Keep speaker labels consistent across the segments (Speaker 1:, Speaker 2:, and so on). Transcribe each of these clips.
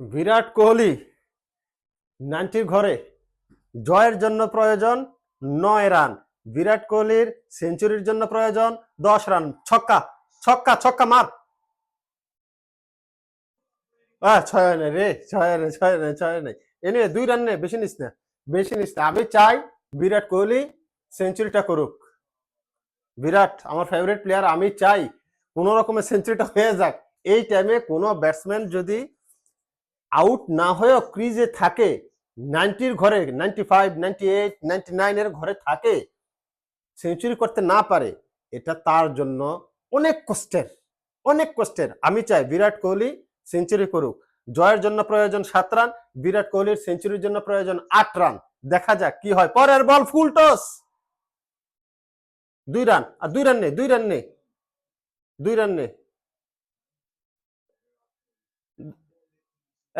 Speaker 1: বিরাট কোহলি নাইনটির ঘরে। জয়ের জন্য প্রয়োজন নয় রান। বিরাট কোহলির সেঞ্চুরির জন্য প্রয়োজন দশ রান। ছক্কা ছক্কা ছক্কা মার। ছয় নেই রে, ছয় নেই ছয় নেই ছয় নেই এনে দুই রান নে, বেশি নিস না, বেশি নিস না। আমি চাই বিরাট কোহলি সেঞ্চুরিটা করুক। বিরাট, আমার ফেভারিট প্লেয়ার আমি চাই কোনো রকমের সেঞ্চুরিটা হয়ে যাক। এই টাইমে কোনো ব্যাটসম্যান যদি আউট না হয়েও ক্রিজে থাকে, নাইনটির ঘরে, ninety five, ninety eight, ninety নাইনের ঘরে থাকে, সেঞ্চুরি করতে না পারে, এটা তার জন্য অনেক কষ্টের অনেক কষ্টের। আমি চাই বিরাট কোহলি সেঞ্চুরি করুক। জয়ের জন্য প্রয়োজন সাত রান, বিরাট কোহলির সেঞ্চুরির জন্য প্রয়োজন আট রান। দেখা যাক কি হয়। পরের বল ফুল টস। দুই রান, আর দুই রান নেই, দুই রান নেই, দুই রান নেই।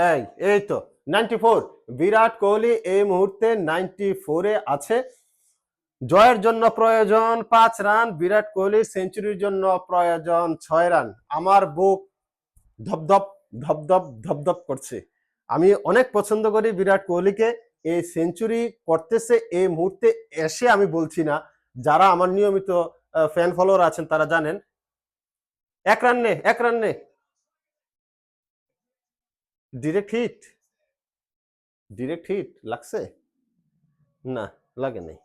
Speaker 1: এই এই তো নাইনটি ফোর বিরাট কোহলি এই মুহূর্তে নাইনটি ফোরে আছে। জয়ের জন্য প্রয়োজন পাঁচ রান, বিরাট কোহলির সেঞ্চুরির জন্য প্রয়োজন ছয় রান। আমার বুক ধপধপ ধপধপ ধপধপ করছে। আমি অনেক পছন্দ করি বিরাট কোহলিকে। এই সেঞ্চুরি করতেছে এই মুহূর্তে এসে আমি বলছি না। যারা আমার নিয়মিত ফ্যান ফলোয়ার আছেন তারা জানেন। এক রান নে, এক রান নে। ডিরেক্ট হিট ডিরেক্ট হিট লাগছে? না, লাগে নাই।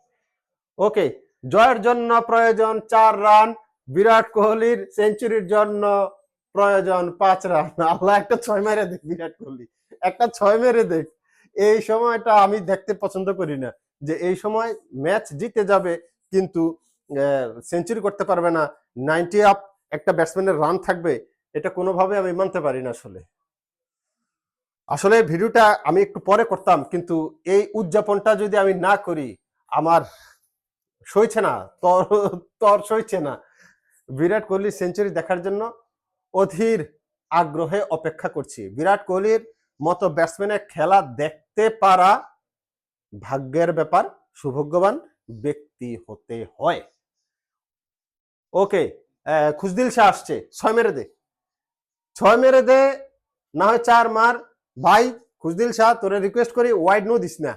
Speaker 1: ওকে জয়ের জন্য প্রয়োজন চার রান, বিরাট কোহলির সেঞ্চুরির জন্য প্রয়োজন পাঁচ রান। আল্লাহ, একটা ছয় মেরে দেখ বিরাট কোহলি। একটা ছয় মেরে দেখ এই সময়টা আমি দেখতে পছন্দ করি না যে এই সময় ম্যাচ জিতে যাবে, কিন্তু সেঞ্চুরি করতে পারবে না। নাইনটি আপ একটা ব্যাটসম্যানের রান থাকবে, এটা কোনোভাবে আমি মানতে পারি না আসলে। আসলে ভিডিওটা আমি একটু পরে করতাম, কিন্তু এই উদযাপনটা যদি আমি না করি, আমার সইছে না, তর তর সইছে না। বিরাট কোহলির সেঞ্চুরি দেখার জন্য অধীর আগ্রহে অপেক্ষা করছি। বিরাট কোহলির মতো ব্যাটসম্যানের খেলা দেখতে পারা ভাগ্যের ব্যাপার, সৌভাগ্যবান ব্যক্তি হতে হয়। ওকে খুশদিল শাহ আসছে, ছয় মেরে দে। ছয় মেরে দে, না হয় চার মার ভাই, খুশদিল শাহ, তোরে রিকোয়েস্ট করি ওয়াইড নো দিস না।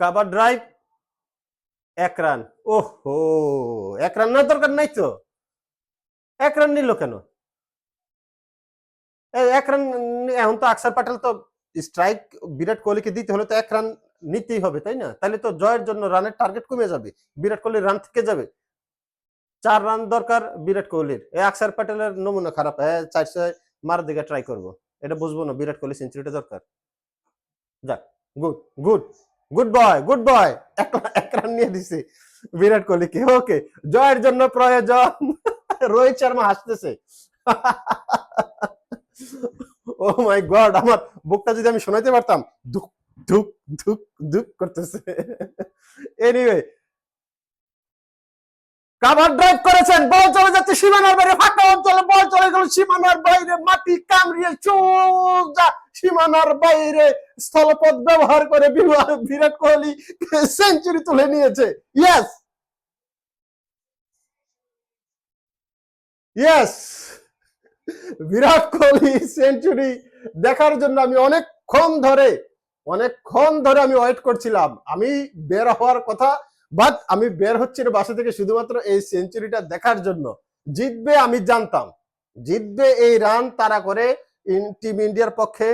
Speaker 1: কাবার ড্রাইভ এক রান ওহো, এক রান না দরকার নাই তো? এক রান নিল কেন? এক রান এখন তো আকসার প্যাটেল তো স্ট্রাইক বিরাট কোহলিকে দিতে হলে তো এক রান নিতেই হবে, তাই না? তাহলে তো জয়ের জন্য রানের টার্গেট কমে যাবে, বিরাট কোহলির রান থেকে যাবে। চার রান দরকার বিরাট কোহলির। এই আকসার প্যাটেলের নমুনা খারাপ। হ্যাঁ চারশো মার দিকে ট্রাই করব। এটা বুঝব না, বিরাট কোহলি সেঞ্চুরিটা দরকার। যাক good good good boy good boy এক রান নিয়ে দিছে। বিরাট কোহলিকে ওকে জয়ের জন্য প্রয়োজন। রোহিত শর্মা হাসতেছে। ও মাই গড আমার বুকটা যদি আমি শোনাইতে পারতাম, ধুক ধুক ধুক ধুক করতেছে। এনিওয়ে কাভার ড্রাইভ করেছেন, বল চলে যাচ্ছে সীমানার বাইরে, ফাঁকা অঞ্চলে বল চলে গেল সীমানার বাইরে, মাটি কামড়িয়ে সোজা সীমানার বাইরে, স্থলপথ ব্যবহার করে বিরাট কোহলি সেঞ্চুরি তুলে নিয়েছে। Yes yes Virat Kohli century দেখার জন্য আমি অনেকক্ষণ ধরে অনেকক্ষণ ধরে আমি ওয়েট করছিলাম। আমি বের হওয়ার কথা বাট আমি বের হচ্ছি না বাসা থেকে শুধুমাত্র এই সেঞ্চুরিটা দেখার জন্য। জিতবে আমি জানতাম। জিতবে এই রান তারা করে টিম ইন্ডিয়ার পক্ষে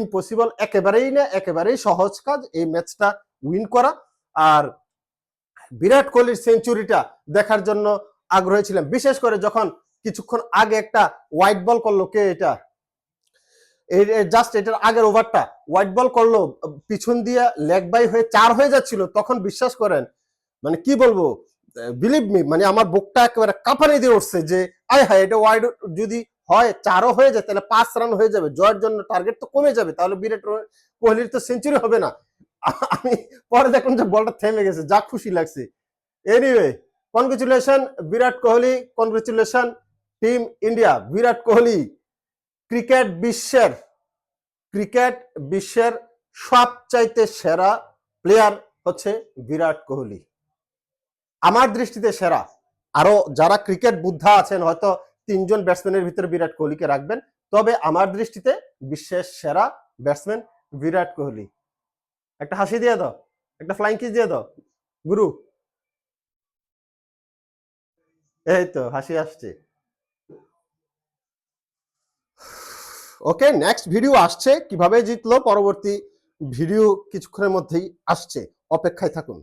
Speaker 1: ইম্পসিবল একেবারেই না, একেবারেই সহজ কাজ এই ম্যাচটা উইন করা। আর বিরাট কোহলির সেঞ্চুরিটা দেখার জন্য আগ্রহী ছিলাম। বিশেষ করে যখন কিছুক্ষণ আগে একটা হোয়াইট বল করল কে এটা? জাস্ট এটার আগের ওভারটা হোয়াইট বল করল, পিছন দিয়ে লেগ বাই হয়ে চার হয়ে যাচ্ছিল, তখন বিশ্বাস করেন মানে কি বলব বিলিভ মি মানে আমার বুকটা একেবারে কাঁপানি দিয়ে উঠছে যে, আয় হায়, এটা ওয়াইড যদি হয়, চারও হয়ে যায়, তাহলে পাঁচ রান হয়ে যাবে। জয়ের জন্য টার্গেট তো কমে যাবে, তাহলে বিরাট কোহলির তো সেঞ্চুরি হবে না। আমি পরে দেখলাম যে বলটা থেমে গেছে, যা খুশি লাগছে। Anyway congratulation Virat Kohli congratulation team India Virat Kohli cricket বিশ্বের ক্রিকেট বিশ্বের সবচাইতে সেরা প্লেয়ার হচ্ছে বিরাট কোহলি। আমার দৃষ্টিতে সেরা। আরও যারা ক্রিকেট বুদ্ধা আছেন, হয়তো তিনজন ব্যাটসম্যানের ভিতরে বিরাট কোহলিকে রাখবেন। তবে আমার দৃষ্টিতে বিশ্বের সেরা ব্যাটসম্যান বিরাট কোহলি। একটা হাসি দিয়ে দাও, একটা ফ্লাইং কিস দিয়ে দাও। গুরু। এই তো, হাসি আসছে। ওকে নেক্সট ভিডিও আসছে। কীভাবে জিতলো? পরবর্তী ভিডিও কিছুক্ষণের মধ্যেই আসছে। অপেক্ষায় থাকুন।